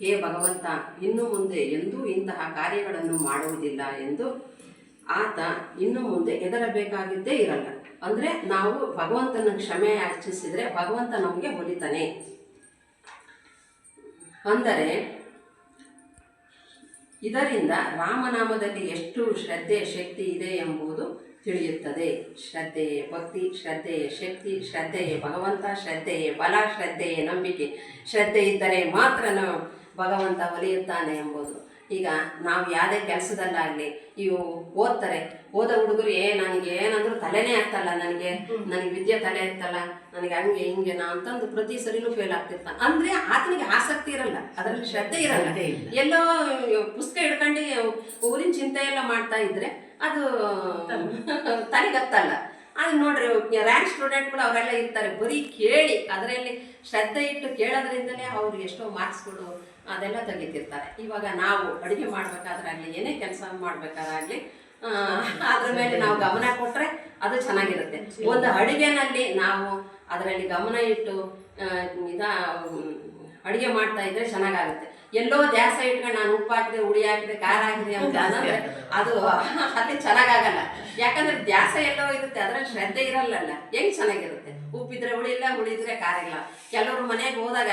ಹೇ ಭಗವಂತ, ಇನ್ನು ಮುಂದೆ ಎಂದೂ ಇಂತಹ ಕಾರ್ಯಗಳನ್ನು ಮಾಡುವುದಿಲ್ಲ ಎಂದು ಆತ ಇನ್ನು ಮುಂದೆ ಹೆದರಬೇಕಾಗಿದ್ದೇ ಇರಲ್ಲ. ಅಂದರೆ ನಾವು ಭಗವಂತನ ಕ್ಷಮೆ ಯಾಚಿಸಿದರೆ ಭಗವಂತ ನಮಗೆ ಹೊಲಿತಾನೆ. ಅಂದರೆ, ಇದರಿಂದ ರಾಮನಾಮದಲ್ಲಿ ಎಷ್ಟು ಶ್ರದ್ಧೆ, ಶಕ್ತಿ ಇದೆ ಎಂಬುದು ತಿಳಿಯುತ್ತದೆ. ಶ್ರದ್ಧೆಯೇ ಭಕ್ತಿ, ಶ್ರದ್ಧೆಯೇ ಶಕ್ತಿ, ಶ್ರದ್ಧೆಯೇ ಭಗವಂತ, ಶ್ರದ್ಧೆಯೇ ಬಲ, ಶ್ರದ್ಧೆಯೇ ನಂಬಿಕೆ. ಶ್ರದ್ಧೆ ಇದ್ದರೆ ಮಾತ್ರ ನಾವು ಭಗವಂತ ಒಲಿಯುತ್ತಾನೆ ಎಂಬುದು. ಈಗ ನಾವು ಯಾವುದೇ ಕೆಲಸದಲ್ಲಾಗಲಿ ಇವು ಓದ್ತಾರೆ. ಓದೋ ಹುಡುಗರು ಏ ನನಗೆ ಏನಂದ್ರೂ ತಲೆನೇ ಆಗ್ತಲ್ಲ ನನಗೆ. ನನಗೆ ವಿದ್ಯೆ ತಲೆ ಆಗ್ತಲ್ಲ ನನಗೆ ಹಂಗೆ ಹಿಂಗೆ ನಾ ಅಂತಂದು ಪ್ರತಿ ಸರಿನೂ ಫೇಲ್ ಆಗ್ತಿರ್ತಾನೆ ಅಂದರೆ ಆತನಿಗೆ ಆಸಕ್ತಿ ಇರಲ್ಲ. ಅದರಲ್ಲಿ ಶ್ರದ್ಧೆ ಇರಲ್ಲ. ಎಲ್ಲೋ ಪುಸ್ತಕ ಹಿಡ್ಕೊಂಡು ಊರಿನ ಚಿಂತೆ ಎಲ್ಲ ಮಾಡ್ತಾ ಇದ್ರೆ ಅದು ತಲೆಗತ್ತಲ್ಲ. ಅದು ನೋಡ್ರಿ ರ್ಯಾಂಕ್ ಸ್ಟೂಡೆಂಟ್ಗಳು ಅವರೆಲ್ಲ ಇರ್ತಾರೆ ಬರೀ ಕೇಳಿ ಅದರಲ್ಲಿ ಶ್ರದ್ಧೆ ಇಟ್ಟು ಕೇಳೋದ್ರಿಂದಲೇ ಅವರು ಎಷ್ಟೋ ಮಾರ್ಕ್ಸ್ಗಳು ಅದೆಲ್ಲ ತೆಗಿತಿರ್ತಾರೆ. ಇವಾಗ ನಾವು ಅಡುಗೆ ಮಾಡಬೇಕಾದ್ರಾಗಲಿ ಏನೇ ಕೆಲಸ ಮಾಡಬೇಕಾದ್ರಾಗಲಿ ಅದ್ರ ಮೇಲೆ ನಾವು ಗಮನ ಕೊಟ್ಟರೆ ಅದು ಚೆನ್ನಾಗಿರುತ್ತೆ. ಒಂದು ಅಡುಗೆನಲ್ಲಿ ನಾವು ಅದರಲ್ಲಿ ಗಮನ ಇಟ್ಟು ಇದ ಅಡುಗೆ ಮಾಡ್ತಾ ಇದ್ರೆ ಚೆನ್ನಾಗಾಗುತ್ತೆ. ಎಲ್ಲೋ ದ್ಯಾಸ ಇಟ್ಕೊಂಡು ನಾನು ಉಪ್ಪು ಹಾಕಿದೆ ಹುಳಿ ಹಾಕಿದೆ ಖಾರ ಹಾಕಿದೆ ಅಂತ ಅಂದ್ರೆ ಅದು ಅಲ್ಲಿ ಚೆನ್ನಾಗಾಗಲ್ಲ. ಯಾಕಂದ್ರೆ ದ್ಯಾಸ ಎಲ್ಲೋ ಇರುತ್ತೆ, ಅದ್ರಲ್ಲಿ ಶ್ರದ್ಧೆ ಇರಲ್ಲಲ್ಲ. ಹೆಂಗ್ ಚೆನ್ನಾಗಿರುತ್ತೆ? ಉಪ್ಪಿದ್ರೆ ಹುಳಿ ಇಲ್ಲ ಹುಳಿ ಇದ್ರೆ ಖಾರ ಇಲ್ಲ. ಕೆಲವರು ಮನೆಗೆ ಹೋದಾಗ